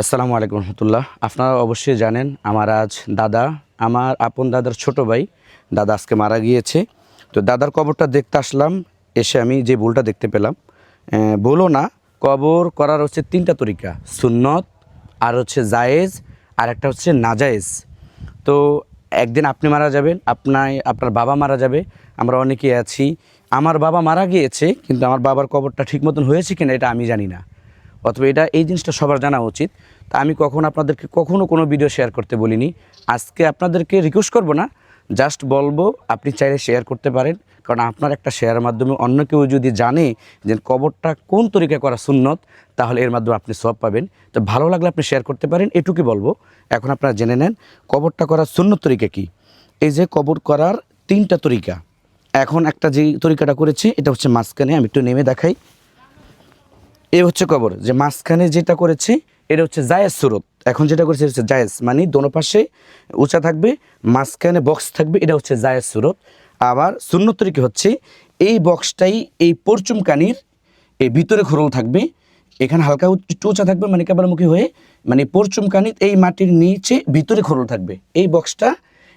আসসালামু আলাইকুম রহমতুল্লাহ। আপনারা অবশ্যই জানেন আমার আজ দাদা, আমার আপন দাদার ছোট ভাই, দাদা আজকে মারা গিয়েছে। তো দাদার কবরটা দেখতে আসলাম, এসে আমি যে ভুলটা দেখতে পেলাম। বলো না, কবর করার হচ্ছে তিনটা তরিকা, সুন্নত, আর হচ্ছে জায়েজ, আর একটা হচ্ছে নাজায়েজ। তো একদিন আপনি মারা যাবেন আপনার আপনার বাবা মারা যাবে, আমরা অনেকেই আছি। আমার বাবা মারা গিয়েছে, কিন্তু আমার বাবার কবরটা ঠিক মতন হয়েছে কিনা এটা আমি জানি না। অথবা এটা এই জিনিসটা সবার জানা উচিত। তা আমি কখন আপনাদেরকে কখনো কোনো ভিডিও শেয়ার করতে বলিনি। আজকে আপনাদেরকে রিকোয়েস্ট করব না। জাস্ট বলব, আপনি চাইলে শেয়ার করতে পারেন। কারণ আপনার একটা শেয়ারের মাধ্যমে অন্য কেউ যদি জানে যে কবরটা কোন তরিকা করা সুন্নত, তাহলে এর মাধ্যমে আপনি সব পাবেন। তো ভালো লাগলে আপনি শেয়ার করতে পারেন, এটুকুই বলব। এখন আপনারা জেনে নেন, কবরটা করার সুন্নত তরিকা কি? এই যে কবর করার তিনটা তরিকা। এখন একটা যে তরিকাটা করেছি, এটা হচ্ছে মাঝখানে, আমি একটু নেমে দেখাই। এ হচ্ছে কবর, যে মাঝখানে যেটা করেছে, এটা হচ্ছে জায়েজ সুরত। এখন যেটা করেছে হচ্ছে জায়েজ মানে দোনো পাশে উঁচা থাকবে, মাঝখানে বক্স থাকবে, এটা হচ্ছে জায়েজ সুরত। আবার শূন্য তরিকে হচ্ছে, এই বক্সটাই এই পরচুমকানির এই ভিতরে খোরল থাকবে, এখানে হালকা একটু উঁচা থাকবে মানে কেবলমুখী হয়ে মানে পরচুমকানির এই মাটির নিচে ভিতরে খোরল থাকবে। এই বক্সটা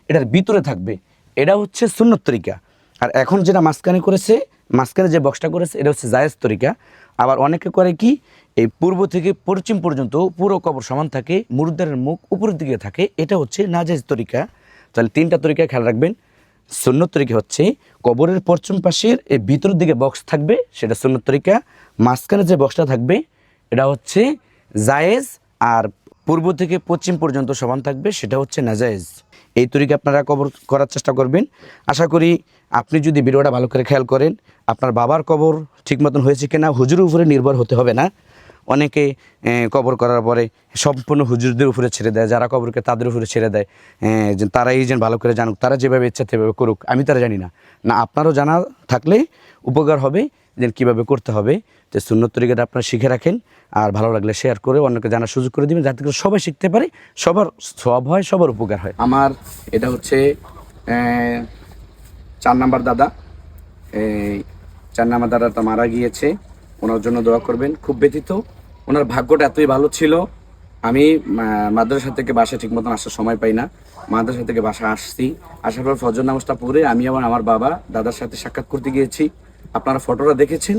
এটার ভিতরে থাকবে, এটা হচ্ছে সুন্নত তরিকা। আর এখন যেটা মাঝখানে করেছে মাঝখানে যে বক্সটা করেছে, এটা হচ্ছে জায়েজ তরিকা। আবার অনেকে করে কি, এই পূর্ব থেকে পশ্চিম পর্যন্ত পুরো কবর সমান থাকে, মুরুদ্দারের মুখ উপরের দিকে থাকে, এটা হচ্ছে নাজাইজ তরিকা। তাহলে তিনটা তরিকা খেয়াল রাখবেন। সুন্নত তরিকা হচ্ছে, কবরের পশ্চিম পাশের এই ভিতরের দিকে বক্স থাকবে, সেটা সুন্নত তরিকা। মাঝখানে যে বক্সটা থাকবে, এটা হচ্ছে জায়েজ, আর পূর্ব থেকে পশ্চিম পর্যন্ত সমান থাকবে, সেটা হচ্ছে নাজায়েজ। এই তরিকে আপনারা কবর করার চেষ্টা করবেন। আশা করি আপনি যদি ভিডিওটা ভালো করে খেয়াল করেন, আপনার বাবার কবর ঠিক মতন হয়েছে কিনা হুজুরের উপরে নির্ভর হতে হবে না। অনেকে কবর করার পরে সম্পূর্ণ হুজুরদের উপরে ছেড়ে দেয়, যারা কবরকে তাদের উপরে ছেড়ে দেয় তারাই যেন ভালো করে জানুক, তারা যেভাবে ইচ্ছা সেভাবে করুক, আমি তারা জানি না। না, আপনারও জানা থাকলে উপকার হবে যে কীভাবে করতে হবে যে সুন্নত তরিকাটা আপনারা শিখে রাখেন। আর ভালো লাগলে শেয়ার করে অন্যকে জানার সুযোগ করে দিবেন, যাতে করে সবাই শিখতে পারে, সবার সব হয়, সবার উপকার হয়। আমার এটা হচ্ছে চার নাম্বার দাদা। চার নাম্বার দাদা দাদাটা মারা গিয়েছে, ওনার জন্য দোয়া করবেন। খুব ব্যতীত ওনার ভাগ্যটা এতই ভালো ছিল, আমি মাদ্রাসা থেকে বাসা ঠিক মতন আসার সময় পাই না। মাদ্রাসা থেকে বাসা আসছি, আসার পর ফজর নামাজটা পড়ে আমি এবং আমার বাবা, দাদার সাথে সাক্ষাৎ করতে গিয়েছি। আপনারা ফটোটা দেখেছেন।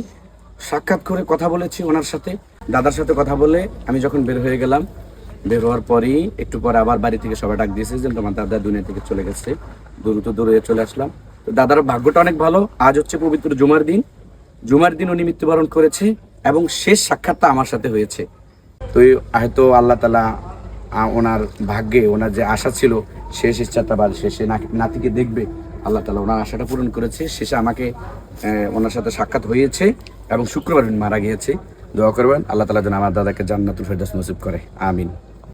সাক্ষাৎ করে কথা বলেছি ওনার সাথে। দাদার সাথে কথা বলে আমি যখন বের হয়ে গেলাম, বের হওয়ার পরই একটু পরে আবার বাড়ি থেকে সবাই ডাক দিয়েছে যে, তোমার দাদা দুনিয়া থেকে চলে গেছে। দ্রুত দূরে চলে আসলাম। তো দাদার ভাগ্যটা অনেক ভালো। আজ হচ্ছে পবিত্র জুমার দিন। জুমার দিন উনি মৃত্যুবরণ করেছে এবং শেষ সাক্ষাৎটা আমার সাথে হয়েছে। তো হয়তো আল্লাহ তালা ওনার ভাগ্যে, ওনার যে আশা ছিল, শেষ ইচ্ছাটা বা শেষে নাতিকে দেখবে। আল্লাহ তালা ওনার আশাটা পূরণ করেছে। শেষে আমাকে ওনার সাথে সাক্ষাৎ হয়েছে এবং শুক্রবার মারা গিয়েছে। দোয়া করবেন, আল্লাহ তালা যেন আমার দাদাকে জান্নাতুল ফেরদাস নসিব করে। আমিন।